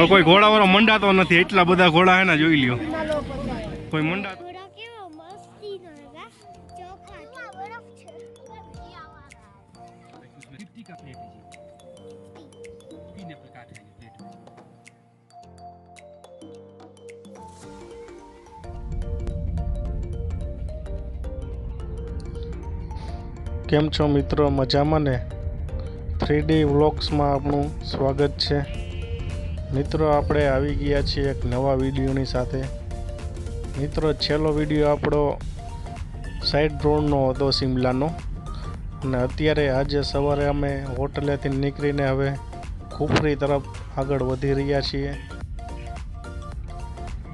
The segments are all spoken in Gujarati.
હવે કોઈ ઘોડા વાળો મંડાતો નથી. એટલા બધા ઘોડા એના જોઈ લ્યો. કોઈ મંડા કેમ છો મિત્રો? મજામાં ને? થ્રી ડી વ્લોગ્સમાં આપણું સ્વાગત છે. મિત્રો, આપણે આવી ગયા છીએ એક નવા વિડીયોની સાથે. મિત્રો, છેલ્લો વીડિયો આપણો સાઈડ ડ્રોનનો હતો શિમલાનો અને અત્યારે આજે સવારે અમે હોટલેથી નીકળીને હવે ખુફરી તરફ આગળ વધી રહ્યા છીએ.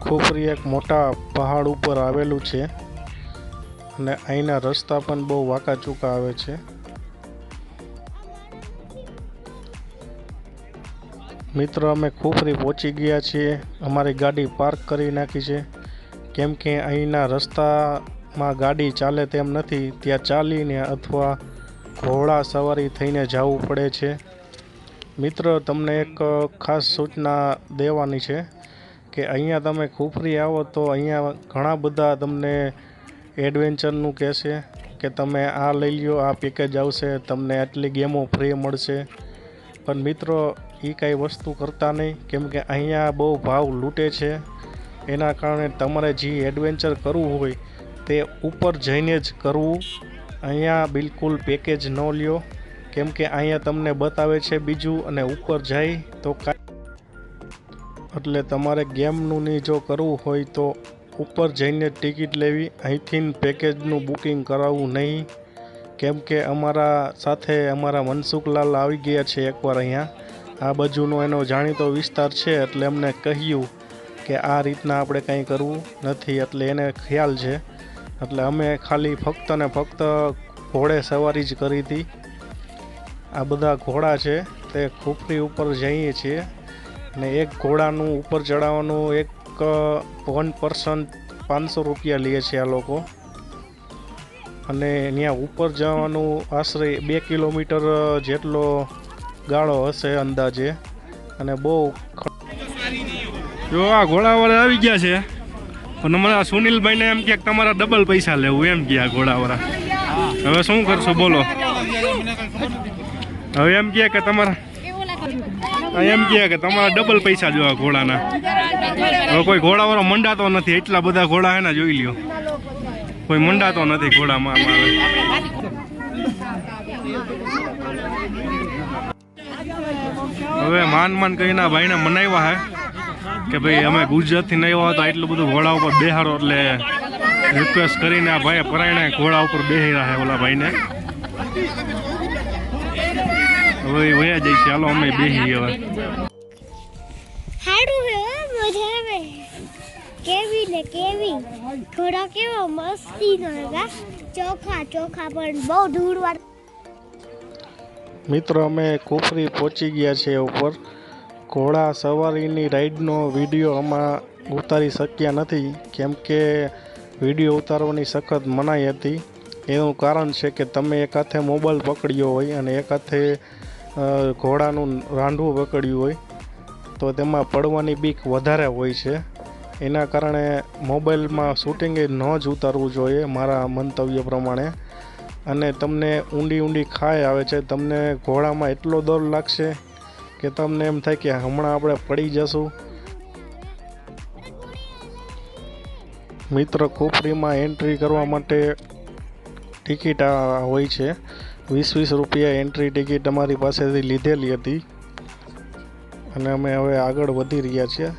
ખુફરી એક મોટા પહાડ ઉપર આવેલું છે. અને અહીંના રસ્તા પણ બહુ વાંકા ચૂકા આવે છે. મિત્રો, અમે ખુફરી પહોંચી ગયા છીએ. અમારી ગાડી પાર્ક કરી નાખી છે. કેમ કે અહીંના રસ્તામાં ગાડી ચાલે તેમ નથી. ત્યાં ચાલીને અથવા ઘોડા સવારી થઈને જવું પડે છે. મિત્રો, તમને એક ખાસ સૂચના દેવાની છે કે અહીંયા તમે ખુફરી આવો તો અહીંયા ઘણા બધા તમને એડવેન્ચરનું કહેશે કે તમે આ લઈ લ્યો, આ પેકેજ આવશે, તમને આટલી ગેમો ફ્રી મળશે. પણ મિત્રો એ કાંઈ વસ્તુ કરતા નહીં. કેમ કે અહીંયા બહુ ભાવ લૂંટે છે. એના કારણે તમારે જે એડવેન્ચર કરવું હોય તે ઉપર જઈને જ કરવું. અહીંયા બિલકુલ પેકેજ ન લ્યો. કેમ કે અહીંયા તમને બતાવે છે બીજું અને ઉપર જાય તો એટલે તમારે ગેમનું નહીં જો કરવું હોય તો ઉપર જઈને ટિકિટ લેવી. અહીંથી પેકેજનું બુકિંગ કરાવવું નહીં. કેમ કે અમારા સાથે અમારા મનસુખલાલ આવી ગયા છે એકવાર અહીંયા. આ બાજુનો એનો જાણીતો વિસ્તાર છે એટલે એમને કહ્યું કે આ રીતના આપણે કંઈ કરવું નથી એટલે એને ખ્યાલ છે. એટલે અમે ખાલી ફક્ત ને ફક્ત ઘોડે સવારી જ કરી હતી. આ બધા ઘોડા છે તે ખોપરી ઉપર જઈએ છીએ અને એક ઘોડાનું ઉપર ચડાવવાનું એક વન પર્સન પાંચસો રૂપિયા લે છે આ લોકો. અને ત્યાં ઉપર જવાનું આશરે બે કિલોમીટર જેટલો ગાળો હશે અંદાજે. અને બહુ જો આ ઘોડાવાળા આવી ગયા છે. પણ અમારા સુનિલભાઈને એમ કે તમારા ડબલ પૈસા લેવું એમ કે આ ઘોડાવાળા. હવે શું કરશો, બોલો. હવે એમ કે તમારા એમ કે તમારા ડબલ પૈસા જોવા ઘોડાના. હવે કોઈ ઘોડાવાળો મંડાતો નથી. એટલા બધા ઘોડા હે ને જોઈ લ્યો. કોઈ મંડાતો નથી ઘોડામાં હવે માન માન કહીને આ ભાઈને મનાવ્યા હે કે ભાઈ અમે ગુજરાતથી નહીં આવ્યા તો એટલું બધું ઘોડા ઉપર બેહારો એટલે રિક્વેસ્ટ કરીને આ ભાઈ પરાયણે ઘોડા ઉપર બેહી રહ્યા ઓલા ભાઈને. હવે વયા જાય હાલો, અમે બેહી હવે. હાડું હે કેવી કેવી. ચોખા ચોખા પણ બહુ ધૂળવાળા. મિત્રો, અમે કુફરી પહોંચી ગયા છીએ ઉપર. ઘોડા સવારીની રાઈડનો વીડિયો આમાં ઉતારી શક્યા નથી, કેમ કે વીડિયો ઉતારવાની સખત મનાઈ હતી. એનું કારણ છે કે તમે એક હાથે મોબાઈલ પકડ્યો હોય અને એક હાથે ઘોડાનું રાંડવું પકડ્યું હોય, તો તેમાં પડવાની બીક વધારે હોય છે. એના કારણે મોબાઈલમાં શૂટિંગ ન જ ઉતારવું જોઈએ, મારા મંતવ્ય પ્રમાણે. અને તમને ઊંડી ઊંડી ખાય આવે છે. તમને ઘોડામાં એટલો દર લાગશે કે તમને એમ થાય કે હમણાં આપણે પડી જશું. મિત્ર ખોપરીમાં એન્ટ્રી કરવા માટે ટિકિટ હોય છે. વીસ વીસ રૂપિયા એન્ટ્રી ટિકિટ અમારી પાસેથી લીધેલી હતી. અને અમે હવે આગળ વધી રહ્યા છીએ.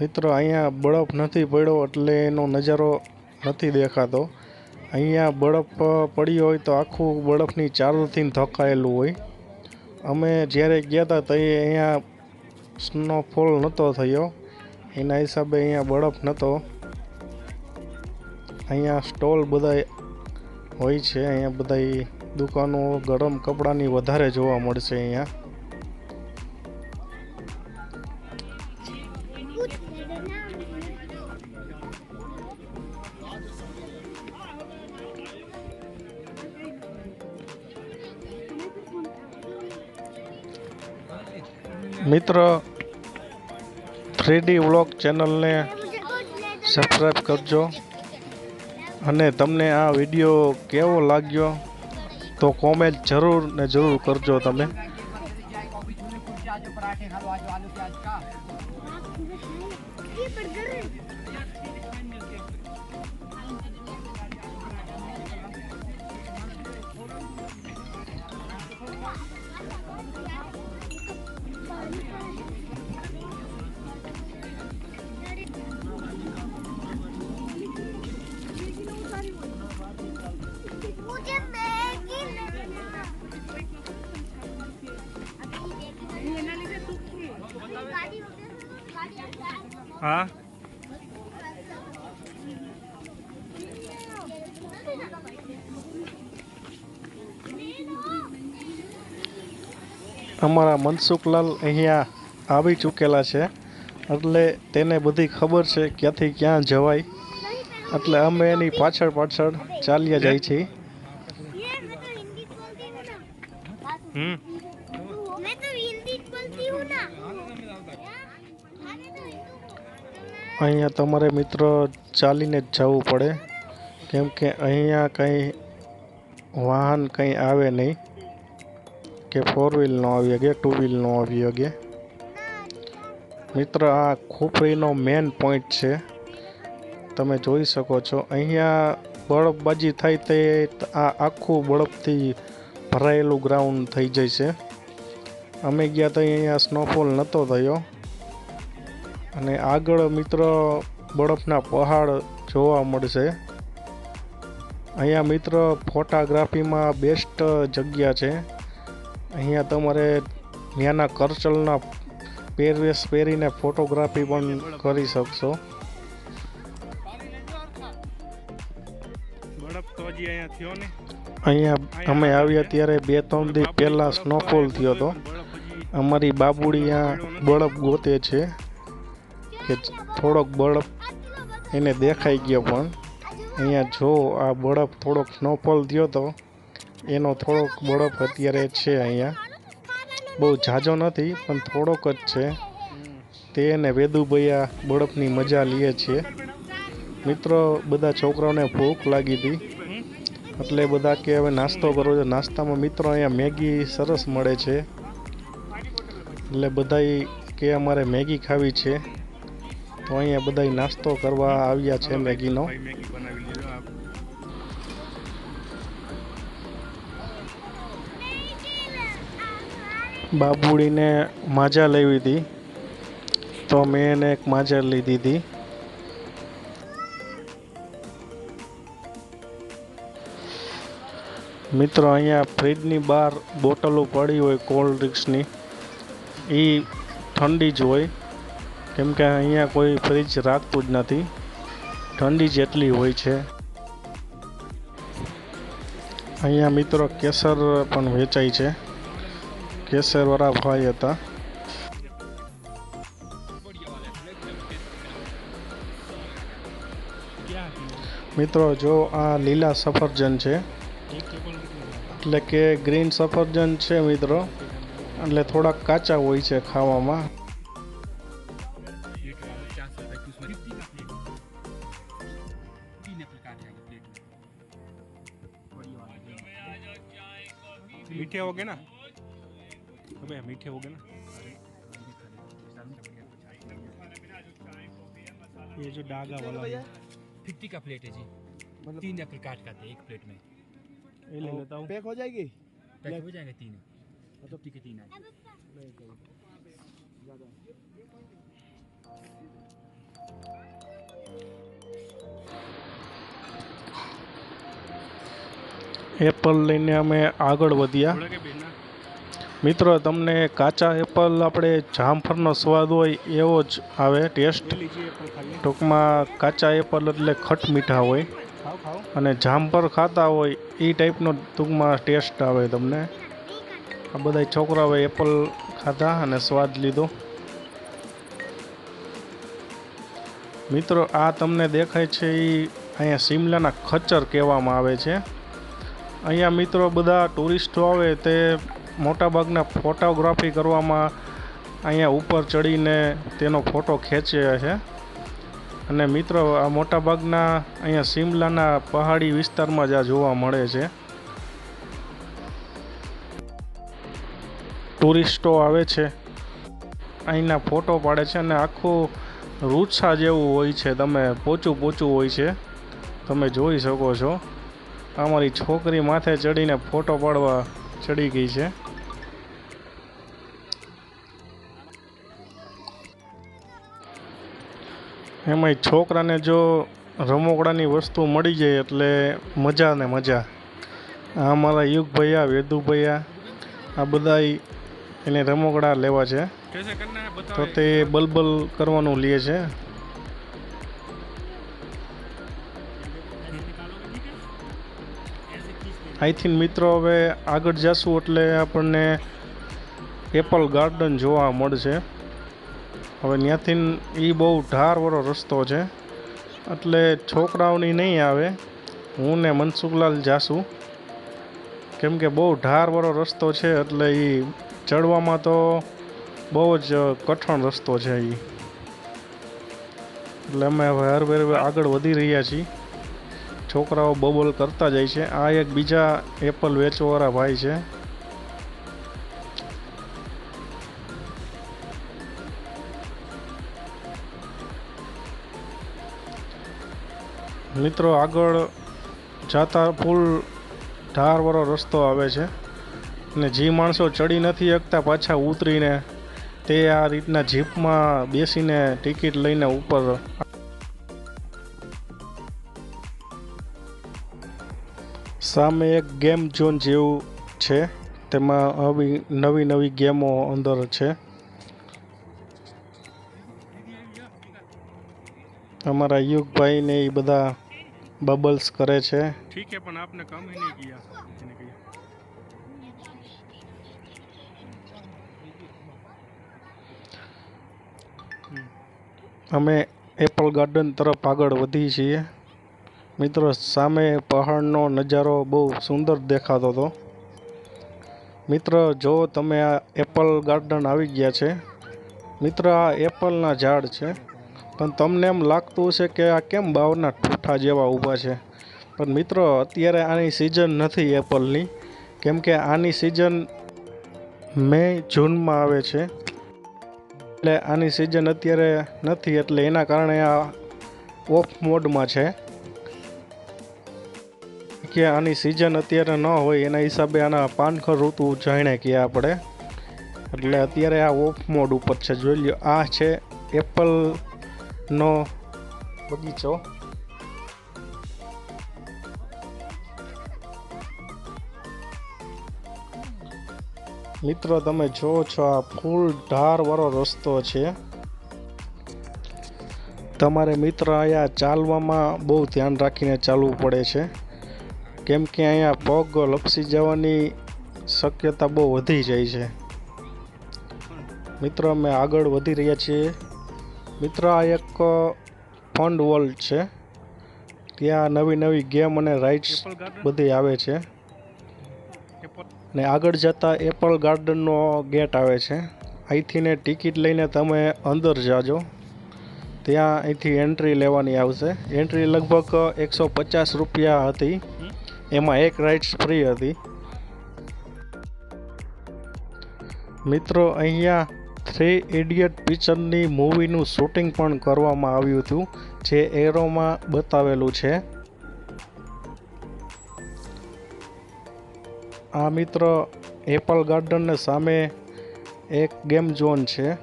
મિત્રો, અહીંયા બરફ નથી પડ્યો એટલે એનો નજારો નથી દેખાતો. અહીંયા બરફ પડ્યો હોય તો આખું બરફની ચાદરથી ધકાયેલું હોય. અમે જ્યારે ગયા હતા તો અહીંયા સ્નોફોલ નહોતો થયો. એના હિસાબે અહીંયા બરફ નહોતો અહીંયા સ્ટોલ બધા હોય છે. અહીંયા બધા દુકાનો ગરમ કપડાની વધારે જોવા મળશે અહીંયા. મિત્ર થ્રીડી વ્લોગ ચેનલને સબસ્ક્રાઈબ કરજો. અને તમને આ વીડિયો કેવો લાગ્યો, તો કોમેન્ટ જરૂર ને જરૂર કરજો તમે. હા? અમારા મનસુખલાલ અહીંયા આવી ચૂકેલા છે. એટલે તેને બધી ખબર છે ક્યાંથી ક્યાં જવાય. એટલે અમે એની પાછળ પાછળ ચાલ્યા જાય છીએ. હમ. અહીંયા તમારે મિત્રો ચાલીને જ જવું પડે. કેમ કે અહીંયા કંઈ વાહન કંઈ આવે નહીં. કે ફોર વ્હીલ ન આવી શકે ટુ વ્હીલ ન આવી શકે. મિત્ર, આ ખોપરીનો મેન પોઈન્ટ છે. તમે જોઈ શકો છો, અહીંયા બળફબાજી થાય તે આ આખું બળફથી ભરાયેલું ગ્રાઉન્ડ થઈ છે અમે ગયા તો અહીંયા સ્નોફોલ નહોતો થયો. અને આગળ મિત્રો બરફના પહાડ જોવા મળશે. અહીંયા મિત્ર ફોટોગ્રાફીમાં બેસ્ટ જગ્યા છે. અહીંયા તમારે ત્યાંના કરચલના પહેરવેશ પહેરીને ફોટોગ્રાફી પણ કરી શકશો. અહીંયા અમે આવ્યા ત્યારે બે ત્રણ દિવસ પહેલાં સ્નોફોલ થયો હતો. અમારી બાબુડી અહીંયા બરફ ગોતે છે. કે થોડોક બળફ એને દેખાઈ ગયો પણ. અહીંયા જો આ બળફ થોડોક સ્નોફોલ થયો તો, એનો થોડોક બળફ અત્યારે છે અહીંયા. બહુ ઝાઝો નથી, પણ થોડોક જ છે. તે અને વેદુભૈયા બળફની મજા લઈએ છીએ મિત્રો, બધા છોકરાઓને ભૂખ લાગી હતી. એટલે બધા કે હવે નાસ્તો કરવો છે. નાસ્તામાં મિત્રો અહીંયા મેગી સરસ મળે છે. એટલે બધાય કે અમારે મેગી ખાવી છે. તો અહીંયા બધાય નાસ્તો કરવા આવ્યા છે મેગીનો. બાબુડીને માજા લેવી હતી. તો મેં એને એક માજા લીધી હતી. મિત્રો, અહીંયા ફ્રીજની બહાર બોટલો પડી હોય કોલ્ડ ડ્રિંક્સની. એ ઠંડી જ હોય. કેમ કે અહીંયા કોઈ ફ્રીજ રાખતું જ નથી. ઠંડી જેટલી હોય છે. અહીંયા મિત્રો કેસર પણ વેચાય છે. કેસરવાળા ભાઈ હતા. મિત્રો જો આ લીલા સફરજન છે, એટલે કે ગ્રીન સફરજન છે મિત્રો, એટલે થોડાક કાચા હોય છે ખાવામાં. हो गए ना? अबे मीठे हो गए ना? ये जो डागा वाला। फिफ्टी का प्लेट है जी। तीन एप्पल काट का एक प्लेट में। ये ले लेता हूँ। पैक हो जाएगी? पैक हो जाएँगे तीन। फिफ्टी के तीन आए। એપલ લઈને અમે આગળ વધ્યા. મિત્રો, તમને કાચા એપલ આપણે જામફળનો સ્વાદ હોય એવો જ આવે, ટેસ્ટ. ટૂંકમાં કાચા એપલ એટલે ખટ મીઠા હોય. અને જામફળ ખાતા હોય એ ટાઈપનો ટૂંકમાં ટેસ્ટ આવે તમને. આ બધા છોકરાઓએ એપલ ખાધા અને સ્વાદ લીધો. મિત્રો, આ તમને દેખાય છે એ અહીંયા શિમલાના ખચર કહેવામાં આવે છે. અહીંયા મિત્રો બધા ટુરિસ્ટો આવે તે મોટાભાગના ફોટોગ્રાફી કરવામાં અહીંયા ઉપર ચડીને તેનો ફોટો ખેંચે છે. અને મિત્રો, આ મોટાભાગના અહીંયા શિમલાના પહાડી વિસ્તારમાં જ આ જોવા મળે છે. ટુરિસ્ટો આવે છે. અહીંના ફોટો પાડે છે અને આખું રૂચા જેવું હોય છે. તમે પોચું પોચું હોય છે. તમે જોઈ શકો છો. અમારી છોકરી માથે ચડીને ફોટો પાડવા ચડી ગઈ છે. એમાંય છોકરાને જો રમકડાની વસ્તુ મળી જાય એટલે મજા ને મજા. આ મારા યુગભૈયા વેદુભૈયા આ બધાય એને રમકડા લેવા છે. તો તે બલબલ કરવાનું લે છે. અહીંથી મિત્રો હવે આગળ જશું એટલે આપણને એપલ ગાર્ડન જોવા મળશે. હવે ત્યાંથી એ બહુ ઢારવાળો રસ્તો છે. એટલે છોકરાઓની નહીં આવે. હું ને મનસુખલાલ જાશું. કેમ કે બહુ ઢારવાળો રસ્તો છે એટલે એ ચડવામાં તો બહુ જ કઠણ રસ્તો છે એ એટલે અમે હવે હરવે આગળ વધી રહ્યા છીએ. છોકરાઓ બબલ કરતા જાય છે. આ એક બીજા એપલ વેચવાવાળા ભાઈ છે. મિત્રો, આગળ જાતા ફૂલ ઢારવાળો રસ્તો આવે છે અને જે માણસો ચડી નથી શકતા પાછા ઉતરીને તે આ રીતના જીપમાં બેસીને ટિકિટ લઈને ઉપર સામે એક ગેમ ઝોન જેવું છે. તેમાં આવી નવી નવી ગેમો અંદર છે. અમારા યુગભાઈ ને એ બધા બબલ્સ કરે છે. ઠીક હે પણ આપને કામ હી નહીં અમે એપલ ગાર્ડન તરફ આગળ વધીએ છીએ. મિત્રો, સામે પહાડનો નજારો બહુ સુંદર દેખાતો હતો. મિત્ર, જો તમે આ એપલ ગાર્ડન આવી ગયા છે, મિત્ર, આ એપલના ઝાડ છે. પણ તમને એમ લાગતું હશે કે આ કેમ બાવના ઠૂઠા જેવા ઊભા છે? પણ મિત્રો, અત્યારે આની સિઝન નથી એપલની. કેમ કે આની સિઝન મે જૂનમાં આવે છે. એટલે આની સિઝન અત્યારે નથી, એટલે એના કારણે આ ઓફ મોડમાં છે. કે આની સિઝન અત્યારે ન હોય, એના હિસાબે આના પાનખર ઋતુ જાણે કે આપણે એટલે અત્યારે આ ઓફ મોડ ઉપર છે. જોઈ લો આ છે એપલનો બગીચો. મિત્રો, તમે જુઓ છો, આ ફૂલ ઢારવાળો રસ્તો છે. તમારે મિત્ર અહીંયા ચાલવામાં બહુ ધ્યાન રાખીને ચાલવું પડે છે. કેમ કે અહીંયા પગ લપસી જવાની શક્યતા બહુ વધી જાય છે. મિત્ર અમે આગળ વધી રહ્યા છીએ. મિત્ર આ એક ફંડ વર્લ્ડ છે. ત્યાં નવી નવી ગેમ અને રાઇડ્સ બધી આવે છે. ને આગળ જતાં એપલ ગાર્ડનનો ગેટ આવે છે. અહીંથીને ટિકિટ લઈને તમે અંદર જાજો. ત્યાં અહીંથી એન્ટ્રી લેવાની આવશે. એન્ટ્રી લગભગ એકસો પચાસ રૂપિયા હતી. એમાં એક રાઇડ્સ ફ્રી હતી. મિત્રો, અહીંયા થ્રી ઇડિયટ પિક્ચરની મૂવીનું શૂટિંગ પણ કરવામાં આવ્યું હતું, જે એરોમાં બતાવેલું છે. આ મિત્ર એપલ ગાર્ડનને સામે એક ગેમ ઝોન છે.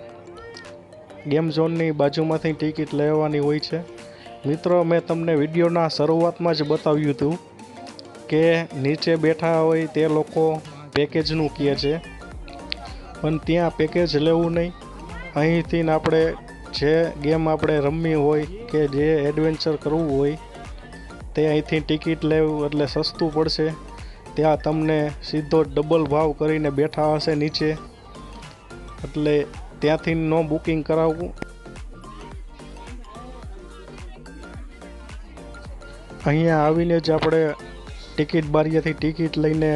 ગેમ ઝોનની બાજુમાંથી ટિકિટ લેવાની હોય છે. મિત્રો, મેં તમને વિડીયોના શરૂઆતમાં જ બતાવ્યું હતું. કે નીચે બેઠા હોય તે લોકો પેકેજનું કહે છે. પણ ત્યાં પેકેજ લેવું નહીં. અહીંથી આપણે જે ગેમ આપણે રમવી હોય કે જે એડવેન્ચર કરવું હોય, તે અહીંથી ટિકિટ લેવું એટલે સસ્તું પડશે. ત્યાં તમને સીધો ડબલ ભાવ કરીને બેઠા હશે નીચે. એટલે ત્યાંથી નો બુકિંગ કરાવવું. અહીંયા આવીને જ આપણે ટિકિટ બારીએથી ટિકિટ લઈને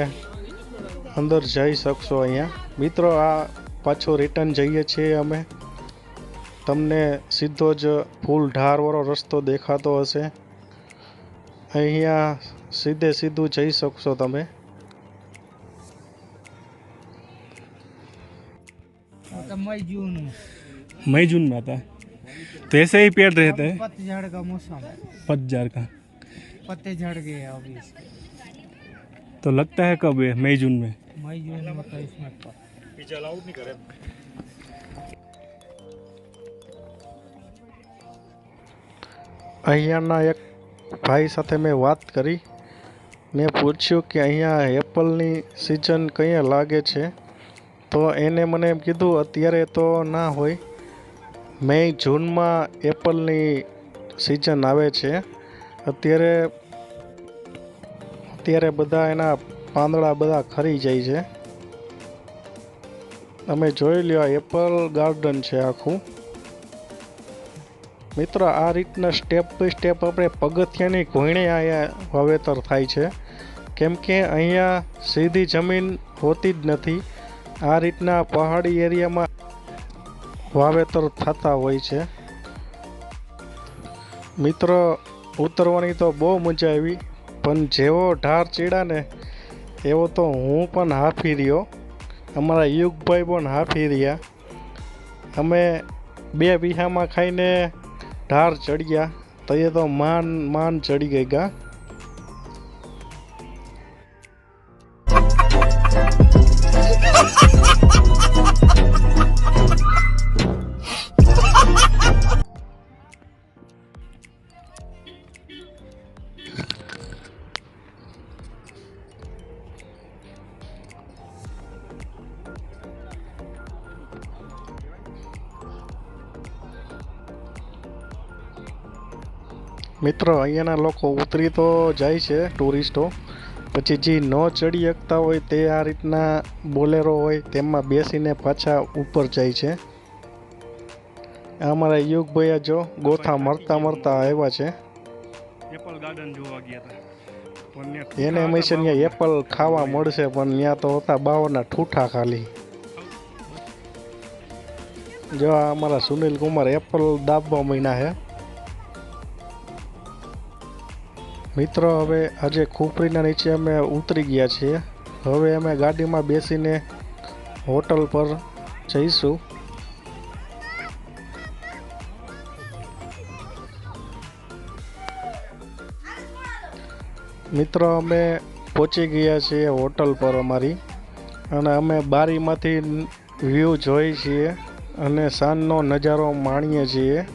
અંદર જઈ શકશો અહીંયા મિત્રો આ પાછો રિટર્ન જઈએ છીએ અમે તમને સીધો જ ફૂલ ઢારવાળો રસ્તો દેખાતો હશે અહીંયા સીધે સીધું જઈ શકશો તમે तो मई जून में मई जून में आता है तो ऐसे ही पेड़ रहते हैं पतझड़ का मौसम है पतझड़ का पत्ते झड़ गए हैं अभी इसके तो लगता है कब है मई जून में मई जून में तो इसमें प- અહીંયાના એક ભાઈ સાથે મેં વાત કરી મેં પૂછ્યું કે અહીંયા એપલની સિઝન કઈ લાગે છે તો એને મને એમ કીધું અત્યારે તો ના હોય મે જૂનમાં એપલની સિઝન આવે છે અત્યારે અત્યારે બધા એના પાંદડા બધા ખરી જાય છે. તમે જોઈ લ્યો એપલ ગાર્ડન છે આખું. મિત્રો, આ રીતના સ્ટેપ બાય સ્ટેપ આપણે પગથિયાની ઘોણે અહીંયા વાવેતર થાય છે. કેમ કે અહીંયા સીધી જમીન હોતી જ નથી. આ રીતના પહાડી એરિયામાં વાવેતર થતા હોય છે. મિત્રો, ઉતરવાની તો બહુ મજા આવી. પણ જેવો ઢાર ચીડા ને, એવો તો હું પણ હાંફી રહ્યો. અમારા યુગભાઈ પણ હાંફી રહ્યા. અમે બે વીહામાં ખાઈને ઢાર ચડ્યા. તો એ તો માન માન ચડી ગઈ મિત્રો અહીંયાના લોકો ઉતરી તો જાય છે ટુરિસ્ટો. પછી જે ન ચડી શકતા હોય તે આ રીતના બોલેરો હોય તેમાં બેસીને પાછા ઉપર જાય છે. અમારા યુગભાઈ જો ગોથા મરતા મરતા આવ્યા છે. એપલ ગાર્ડન જોવા ગયા હતા. એને હંમેશા ત્યાં એપલ ખાવા મળશે પણ ત્યાં તો હતા બાવરના ઠૂઠા ખાલી. જો આ અમારા સુનિલ કુમાર એપલ દાબવા મહિના છે. મિત્રો, હવે આજે ખોપરીના નીચે અમે ઉતરી ગયા છીએ. હવે અમે ગાડીમાં બેસીને હોટલ પર જઈશું. મિત્રો, અમે પહોંચી ગયા છીએ હોટલ પર અમારી. અને અમે બારીમાંથી વ્યૂ જોઈએ છીએ અને સાંજનો નજારો માણીએ છીએ.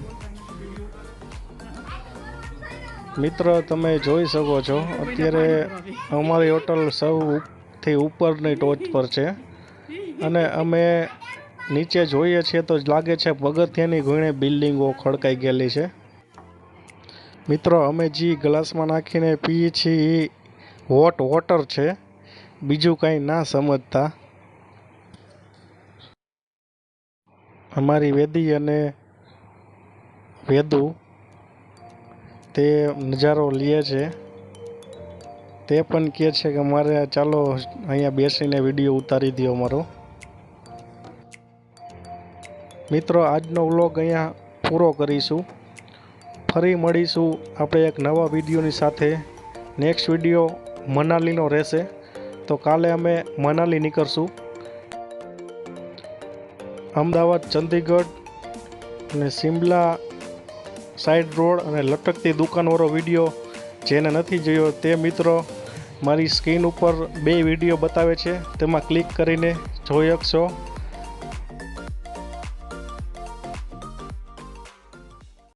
મિત્રો, તમે જોઈ શકો છો. અત્યારે અમારી હોટલ સૌથી ઉપરની ટોચ પર છે. અને અમે નીચે જોઈએ છીએ તો લાગે છે પગથિયાની ઘણી બિલ્ડિંગો ખડકાઈ ગયેલી છે. મિત્રો, અમે જે ગ્લાસમાં નાખીને પીએ છીએ એ હોટ વોટર છે. બીજું કાંઈ ના સમજતા. અમારી વેદી અને વેદુ તે નજારો લે છે. તે પણ કહે છે કે મારે ચાલો અહીંયા બેસીને વીડિયો ઉતારી દો મારો. મિત્રો, આજનો વ્લોગ અહીંયા પૂરો કરીશું. ફરી મળીશું આપણે એક નવા વિડીયોની સાથે. નેક્સ્ટ વીડિયો મનાલીનો રહેશે. તો કાલે અમે મનાલી નીકળશું. અમદાવાદ, ચંદીગઢ અને સિમલા સાઈડ રોડ અને લટકતી દુકાનવાળો વીડિયો જેને નથી જોયો તે મિત્રો મારી સ્ક્રીન ઉપર બે વીડિયો બતાવે છે. તેમાં ક્લિક કરીને જોઈ શકશો.